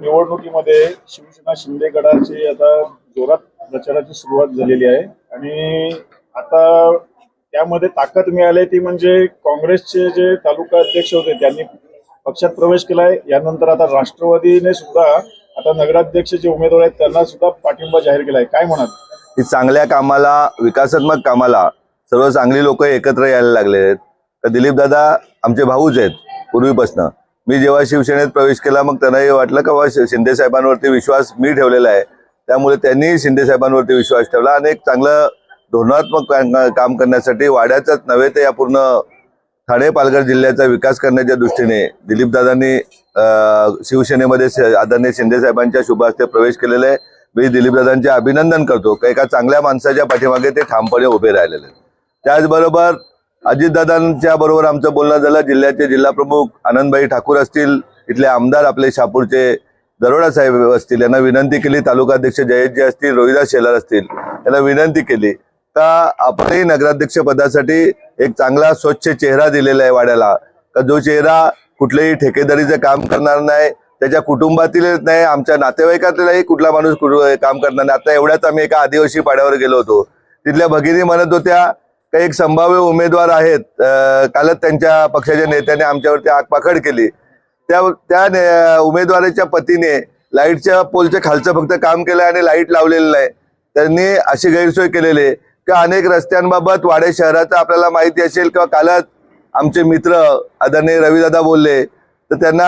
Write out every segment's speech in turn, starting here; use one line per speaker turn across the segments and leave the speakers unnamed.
निवडणुकीमध्ये शिवसेना शिंदे गटाची आता जोरात प्रचाराची सुरुवात झालेली आहे. आणि आता त्यामध्ये ताकद मिळाली ती म्हणजे काँग्रेसचे जे तालुका अध्यक्ष होते त्यांनी पक्षात प्रवेश केलाय. यानंतर आता राष्ट्रवादीने सुद्धा आता नगराध्यक्ष जे उमेदवार आहेत त्यांना सुद्धा पाठिंबा जाहीर केलाय. काय म्हणाल?
की चांगल्या कामाला विकासात्मक कामाला सर्व चांगली लोक एकत्र यायला लागले आहेत तर दिलीप दादा आमचे भाऊच आहेत पूर्वीपासनं. मी जेव्हा शिवसेनेत प्रवेश केला मग त्यांनाही वाटलं का शिंदे साहेबांवरती विश्वास मी ठेवलेला आहे. त्यामुळे त्यांनी शिंदे साहेबांवरती विश्वास ठेवला आणि एक चांगलं धोरणात्मक काम करण्यासाठी वाड्याचाच नव्हे तर या पूर्ण ठाणे पालघर जिल्ह्याचा विकास करण्याच्या दृष्टीने दिलीपदादांनी शिवसेनेमध्ये आदरणीय शिंदे साहेबांच्या शुभास्ते प्रवेश केलेला आहे. मी दिलीपदादांचे अभिनंदन करतो. का एका चांगल्या माणसाच्या पाठीमागे ते ठामपणे उभे राहिलेले त्याचबरोबर अजितदादांच्या बरोबर आमचं बोलणं झालं. जिल्ह्याचे जिल्हाप्रमुख आनंदभाई ठाकूर असतील इथले आमदार आपले शापूरचे दरोडा साहेब असतील यांना विनंती केली. तालुका अध्यक्ष जयेशजी असतील रोहिदास शेलार असतील यांना विनंती केली. का आपणही नगराध्यक्ष पदासाठी एक चांगला स्वच्छ चेहरा दिलेला आहे वाड्याला. का जो चेहरा कुठलेही ठेकेदारीचं काम करणार नाही त्याच्या कुटुंबातील नाही आमच्या नातेवाईकातलाही कुठला माणूस काम करणार नाही. आता एवढ्याच आम्ही एका आदिवासी पाड्यावर गेलो होतो. तिथल्या भगिनी म्हणत होत्या काही एक संभाव्य उमेदवार आहेत कालच त्यांच्या पक्षाच्या नेत्याने आमच्यावरती आगपाखड केली. त्या त्या उमेदवाराच्या पतीने लाईटच्या पोलच्या खालचं फक्त काम केलं आणि लाइट लावलेलं नाही त्यांनी अशी गैरसोय केलेली आहे की अनेक रस्त्यांबाबत वाडे शहराचं आपल्याला माहिती असेल किंवा कालच आमचे मित्र आदरणीय रवीदादा बोलले तर त्यांना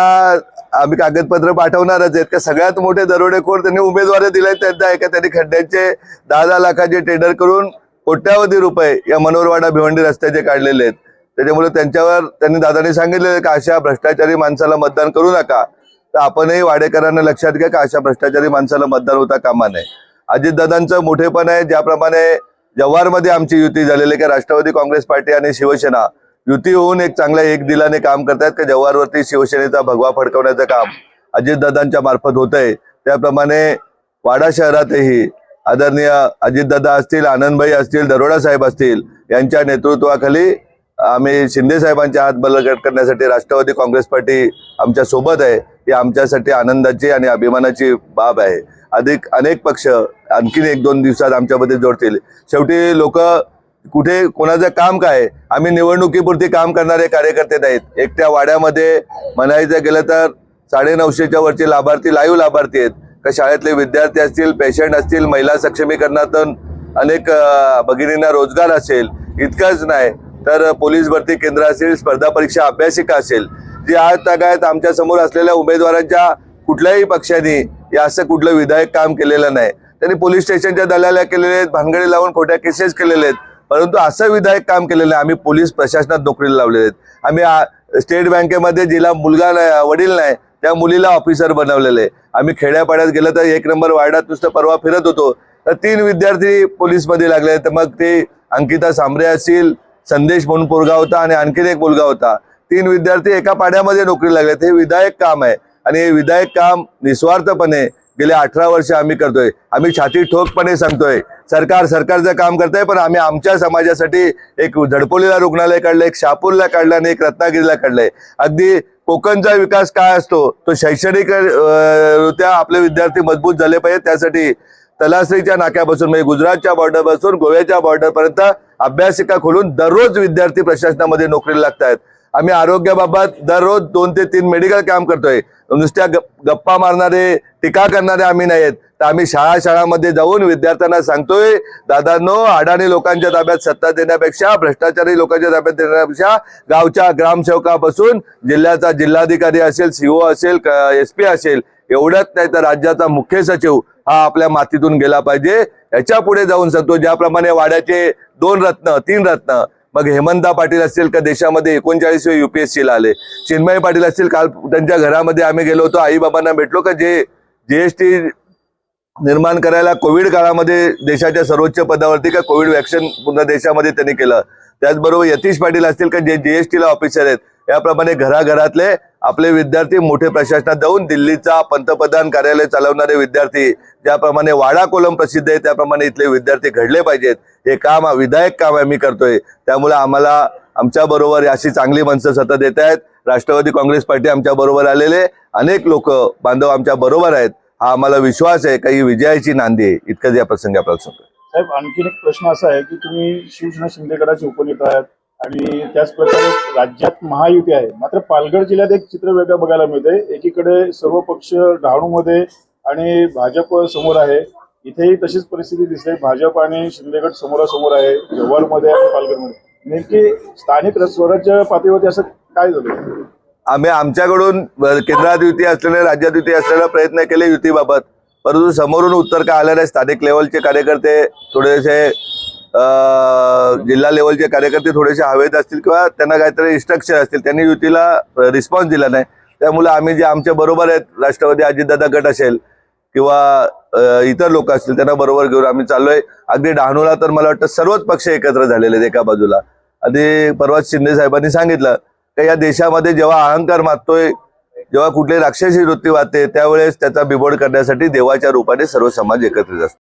आम्ही कागदपत्र पाठवणारच आहेत. का सगळ्यात मोठे दरोडेखोर त्यांनी उमेदवार दिले त्यांना आहे का? त्यांनी खड्ड्यांचे दहा दहा लाखाचे टेंडर करून कोट्यावधी रुपये या मनोरवाडा भिवंडी रस्त्याचे काढलेले आहेत त्याच्यामुळे त्यांच्यावर त्यांनी दादांनी सांगितलेलं का अशा भ्रष्टाचारी माणसाला मतदान करू नका? तर आपणही वाडेकरांना लक्षात घ्या का अशा भ्रष्टाचारी माणसाला मतदान होता कामा नये. अजितदादांचं मोठेपण आहे ज्याप्रमाणे जव्हारमध्ये आमची युती झालेली आहे की राष्ट्रवादी काँग्रेस पार्टी आणि शिवसेना युती होऊन एक चांगल्या एक दिलाने काम करतायत का जव्हारवरती शिवसेनेचा भगवा फडकवण्याचं काम अजितदादांच्या मार्फत होत आहे त्याप्रमाणे वाडा शहरातही आदरणीय अजितदादा असतील आनंदभाई असतील दरोडा साहेब असतील यांच्या नेतृत्वाखाली आम्ही शिंदे साहेबांच्या हात बलगट करण्यासाठी राष्ट्रवादी काँग्रेस पार्टी आमच्यासोबत आहे. ही आमच्यासाठी आनंदाची आणि अभिमानाची बाब आहे. अधिक अनेक पक्ष आणखीन एक दोन दिवसात आमच्यामध्ये जोडतील. शेवटी लोक कुठे कोणाचं काम काय? आम्ही निवडणुकीपुरती काम करणारे कार्यकर्ते नाहीत. एकट्या वाड्यामध्ये म्हणायचं गेलं तर साडे नऊशेच्या वरचे लाभार्थी लाईव्ह लाभार्थी आहेत. का शाळेतले विद्यार्थी असतील पेशंट असतील महिला सक्षमीकरणातून अनेक भगिनींना रोजगार असेल इतकंच नाही तर पोलीस भरती केंद्र असेल स्पर्धा परीक्षा अभ्यासिका असेल जी आज तगायत आमच्यासमोर असलेल्या उमेदवारांच्या कुठल्याही पक्षाने या असं कुठलं विधायक काम केलेलं नाही. त्यांनी पोलीस स्टेशनच्या दलाल्या केलेल्या आहेत भानगडी लावून खोट्या केसेस केलेले आहेत परंतु असं विधायक काम केलेलं आहे आम्ही पोलीस प्रशासनात नोकरीला लावलेले आहेत. आम्ही स्टेट बँकेमध्ये जिला मुलगा नाही वडील नाही त्या मुलीला ऑफिसर बनवलेलं. आहे आम्ही खेड्यापाड्यात गेलं तर एक नंबर वार्डात नुसतं परवा फिरत होतो. तर तीन विद्यार्थी पोलीसमध्ये लागले. तर मग ते अंकिता सांबरे असतील संदेश म्हणून पोरगा होता आणि आणखीन एक मुलगा होता. तीन विद्यार्थी एका पाड्यामध्ये नोकरी लागले. हे विधायक काम आहे. आणि हे विधायक काम निस्वार्थपणे गेले अठरा वर्ष आम्ही करतोय. आम्ही छाती ठोकपणे सांगतोय. सरकार सरकारचं काम करतंय पण आम्ही आमच्या समाजासाठी एक झडपोलीला रुग्णालय काढलंय एक शापूरला काढलं आणि एक रत्नागिरीला काढलंय. अगदी कोकणचा विकास काय असतो तो शैक्षणिक रित्या आपले विद्यार्थी मजबूत झाले पाहिजे त्यासाठी तलासरीच्या नाक्यापासून म्हणजे गुजरातच्या बॉर्डरपासून गोव्याच्या बॉर्डर पर्यंत अभ्यासिका खोलून दररोज विद्यार्थी प्रशासनामध्ये नोकरीला लागतात आम्ही आरोग्याबाबत दररोज दोन ते तीन मेडिकल काम करतोय. नुसत्या गप्पा मारणारे टीका करणारे आम्ही नाही आहेत तर आम्ही शाळा शाळामध्ये जाऊन विद्यार्थ्यांना सांगतोय दादांनो अडाणी लोकांच्या ताब्यात सत्ता देण्यापेक्षा भ्रष्टाचारी लोकांच्या ताब्यात देण्यापेक्षा गावच्या ग्रामसेवकापासून जिल्ह्याचा जिल्हाधिकारी असेल सीओ असेल एस पी असेल एवढंच नाही तर राज्याचा मुख्य सचिव हा आपल्या मातीतून गेला पाहिजे. याच्यापुढे जाऊन सांगतो ज्याप्रमाणे वाड्याचे दोन रत्न तीन रत्न मग हेमंता पाटील असतील का देशामध्ये एकोणचाळीसवे युपीएससी ला आले? चिन्मय पाटील असतील काल त्यांच्या घरामध्ये आम्ही गेलो होतो आई बाबांना भेटलो का? जे जीएसटी निर्माण करायला कोविड काळामध्ये देशाच्या सर्वोच्च पदावरती का कोविड वॅक्सिन पूर्ण देशामध्ये त्यांनी केलं. त्याचबरोबर यतीश पाटील असतील का जे जीएसटीला ऑफिसर आहेत याप्रमाणे घराघरातले आपले विद्यार्थी मोठे प्रशासनात जाऊन दिल्लीचा पंतप्रधान कार्यालय चालवणारे विद्यार्थी ज्याप्रमाणे वाडा कोलम प्रसिद्ध आहे त्याप्रमाणे इथले विद्यार्थी घडले पाहिजेत. हे काम विधायक काम आम्ही करतोय. त्यामुळे आम्हाला आमच्या बरोबर अशी चांगली माणसं सतत येत आहेत. राष्ट्रवादी काँग्रेस पार्टी आमच्या बरोबर आलेले अनेक लोक बांधव आमच्या बरोबर आहेत. हा आम्हाला विश्वास आहे काही विजयाची नांदी आहे. इतकंच या प्रसंगी आपल्याला सांगतो.
साहेब आणखीन एक प्रश्न असा आहे की तुम्ही शिवसेना शिंदे गटाचे उपनेता आहात. आणि त्याचप्रकारे राज्यात महायुती आहे. मात्र पालघर जिल्ह्यात एक चित्र वेगळं बघायला मिळतंय. एकीकडे सर्व पक्ष डहाणूमध्ये आणि भाजप समोर आहे. इथेही तशीच परिस्थिती दिसते. भाजप आणि शिंदेगड समोरासमोर आहे. जव्हारमध्ये आणि पालघरमध्ये. नेमकी स्थानिक स्वराज्य पातळीवरती असं काय झालं?
आम्ही आमच्याकडून केंद्रात युती असलेले राज्यात युती असलेला प्रयत्न केले युतीबाबत. परंतु समोरून उत्तर का आलं नाही? स्थानिक लेवलचे कार्यकर्ते थोडेसे जिल्हा लेवलचे कार्यकर्ते थोडेसे हवेत असतील किंवा त्यांना काहीतरी इन्स्ट्रक्शन असतील त्यांनी युतीला रिस्पॉन्स दिला नाही. त्यामुळे आम्ही जे आमच्या बरोबर आहेत राष्ट्रवादी अजितदादा गट असेल किंवा इतर लोक असतील त्यांना बरोबर घेऊन आम्ही चाललोय. अगदी डहाणूला तर मला वाटतं सर्वच पक्ष एकत्र झालेले आहेत एका बाजूला. आणि परवाच शिंदे साहेबांनी सांगितलं की या देशामध्ये जेव्हा अहंकार मागतोय जेव्हा कुठली राक्षसी वृत्ती वाहते त्यावेळेस त्याचा बिबोड करण्यासाठी देवाच्या रूपाने सर्व समाज एकत्रित असतो.